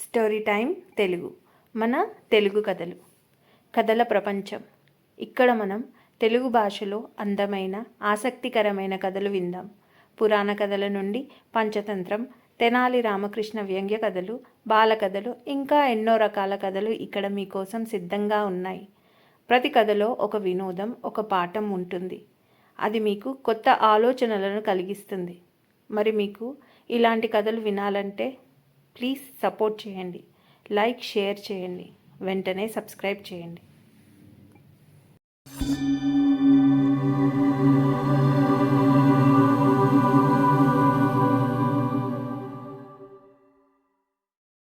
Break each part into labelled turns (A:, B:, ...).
A: Story time Telugu. మన తెలుగు కథలు. కథల ప్రపంచం. ఇక్కడ మనం తెలుగు భాషలో అందమైన ఆసక్తికరమైన కథలు విందాం. పురాణ కథల నుండి పంచతంత్రం తెనాలి రామకృష్ణ వ్యంగ్య కథలు బాలకథలు ఇంకా ఎన్నో రకాల కథలు ఇక్కడ మీకోసం సిద్ధంగా ఉన్నాయి. ప్రతి కథలో ఒక వినోదం ఒక పాఠం ఉంటుంది. అది మీకు కొత్త ఆలోచనలను కలిగిస్తుంది. మరి మీకు ఇలాంటి కథలు వినాలంటే ప్లీజ్ సపోర్ట్ చేయండి. లైక్ షేర్ చేయండి. వెంటనే సబ్స్క్రైబ్ చేయండి.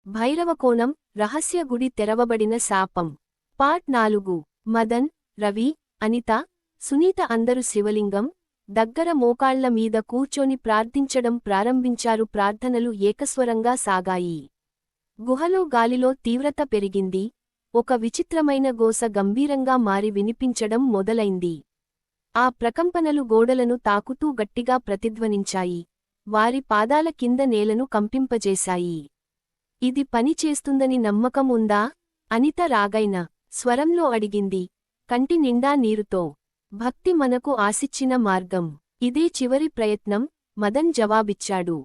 B: భైరవకోణం రహస్య గుడి తెరవబడిన శాపం. పార్ట్ నాలుగు. మదన్ రవి అనిత సునీత అందరు శివలింగం దగ్గర మోకాళ్ళ మీద కూర్చొని ప్రార్థించడం ప్రారంభించారు. ప్రార్థనలు ఏకస్వరంగా సాగాయి. గుహలో గాలిలో తీవ్రత పెరిగింది. ఒక విచిత్రమైన గోస గంభీరంగా మారి వినిపించడం మొదలైంది. ఆ ప్రకంపనలు గోడలను తాకుతూ గట్టిగా ప్రతిధ్వనించాయి. వారి పాదాల కింద నేలను కంపింపజేశాయి. ఇది పనిచేస్తుందని నమ్మకం ఉందా? అనిత రాగైన స్వరంలో అడిగింది. కంటి నిండా నీరుతో భక్తి మనకు ఆశిచ్చిన మార్గం. ఇదే చివరి ప్రయత్నం మదన్ జవాబిచ్చాడు.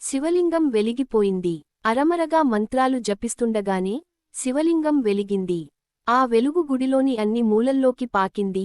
B: శివలింగం వెలిగిపోయింది. అరమరగా మంత్రాలు జపిస్తుండగానే శివలింగం వెలిగింది. ఆ వెలుగు గుడిలోని అన్ని మూలల్లోకి పాకింది.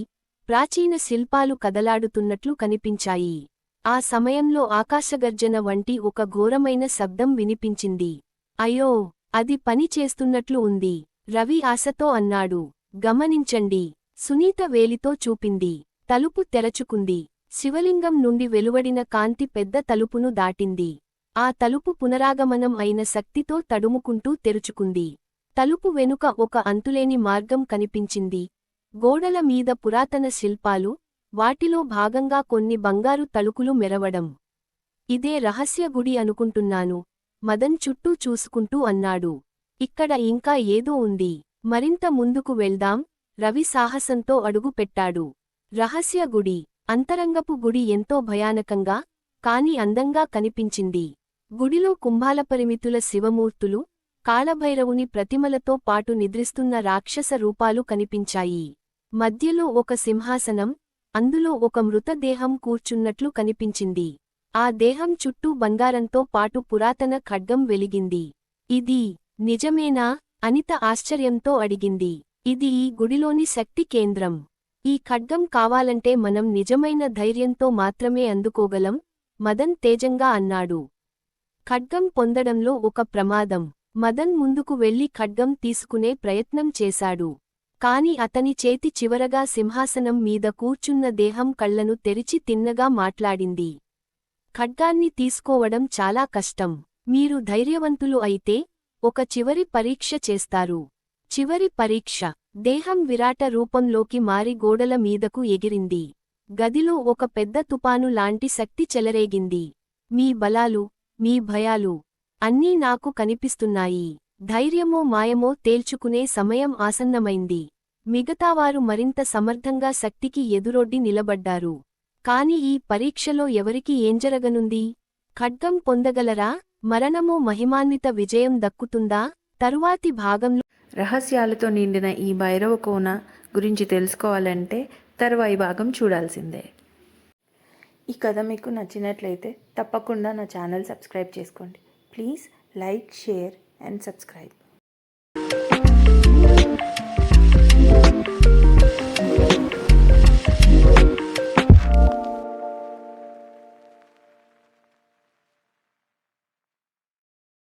B: ప్రాచీన శిల్పాలు కదలాడుతున్నట్లు కనిపించాయి. ఆ సమయంలో ఆకాశగర్జన వంటి ఒక ఘోరమైన శబ్దం వినిపించింది. అయ్యో అది పని చేస్తున్నట్లు ఉంది. రవి ఆశతో అన్నాడు. గమనించండి. సునీత వేలితో చూపింది. తలుపు తెరచుకుంది. శివలింగం నుండి వెలువడిన కాంతి పెద్ద తలుపును దాటింది. ఆ తలుపు పునరాగమనం అయిన శక్తితో తడుముకుంటూ తెరుచుకుంది. తలుపు వెనుక ఒక అంతులేని మార్గం కనిపించింది. గోడల మీద పురాతన శిల్పాలు వాటిలో భాగంగా కొన్ని బంగారు తలుకులు మెరవడం. ఇదే రహస్య గుడి అనుకుంటున్నాను. మదన్ చుట్టూ చూసుకుంటూ అన్నాడు. ఇక్కడ ఇంకా ఏదో ఉంది. మరింత ముందుకు వెళ్దాం. రవి సాహసంతో అడుగు పెట్టాడు. రహస్య గుడి అంతరంగపు గుడి ఎంతో భయానకంగా కాని అందంగా కనిపించింది. గుడిలో కుంభాలపరిమితుల శివమూర్తులు కాళభైరవుని ప్రతిమలతో పాటు నిద్రిస్తున్న రాక్షస రూపాలు కనిపించాయి. మధ్యలో ఒక సింహాసనం అందులో ఒక మృతదేహం కూర్చున్నట్లు కనిపించింది. ఆ దేహం చుట్టూ బంగారంతో పాటు పురాతన ఖడ్గం వెలిగింది. ఇది నిజమేనా? అనిత ఆశ్చర్యంతో అడిగింది. ఇది ఈ గుడిలోని శక్తి కేంద్రం. ఈ ఖడ్గం కావాలంటే మనం నిజమైన ధైర్యంతో మాత్రమే అందుకోగలం మదన్ తేజంగా అన్నాడు. ఖడ్గం పొందడంలో ఒక ప్రమాదం. మదన్ ముందుకు వెళ్ళి ఖడ్గం తీసుకునే ప్రయత్నం చేశాడు. కాని అతని చేతి చివరగా సింహాసనం మీద కూర్చున్న దేహం కళ్ళను తెరిచి తిన్నగా మాట్లాడింది. ఖడ్గాన్ని తీసుకోవడం చాలా కష్టం. మీరు ధైర్యవంతులు అయితే ఒక చివరి పరీక్ష చేస్తారు. చివరి పరీక్ష. దేహం విరాట రూపంలోకి మారి గోడల మీదకు ఎగిరింది. గదిలో ఒక పెద్ద తుపాను లాంటి శక్తి చెలరేగింది. మీ బలాలు మీ భయాలు అన్నీ నాకు కనిపిస్తున్నాయి. ధైర్యమో మాయమో తేల్చుకునే సమయం ఆసన్నమైంది. మిగతావారు మరింత సమర్థంగా శక్తికి ఎదురొడ్డి నిలబడ్డారు. కాని ఈ పరీక్షలో ఎవరికి ఏం జరగనుంది? ఖడ్గం పొందగలరా? మరణమో మహిమాన్విత విజయం దక్కుతుందా? తరువాతి భాగంలో
A: రహస్యాలతో నిండిన ఈ భైరవ కోన గురించి తెలుసుకోవాలంటే తర్వాయి భాగం చూడాల్సిందే. ఈ కథ మీకు నచ్చినట్లయితే తప్పకుండా నా ఛానల్ సబ్స్క్రైబ్ చేసుకోండి. Please like share and subscribe.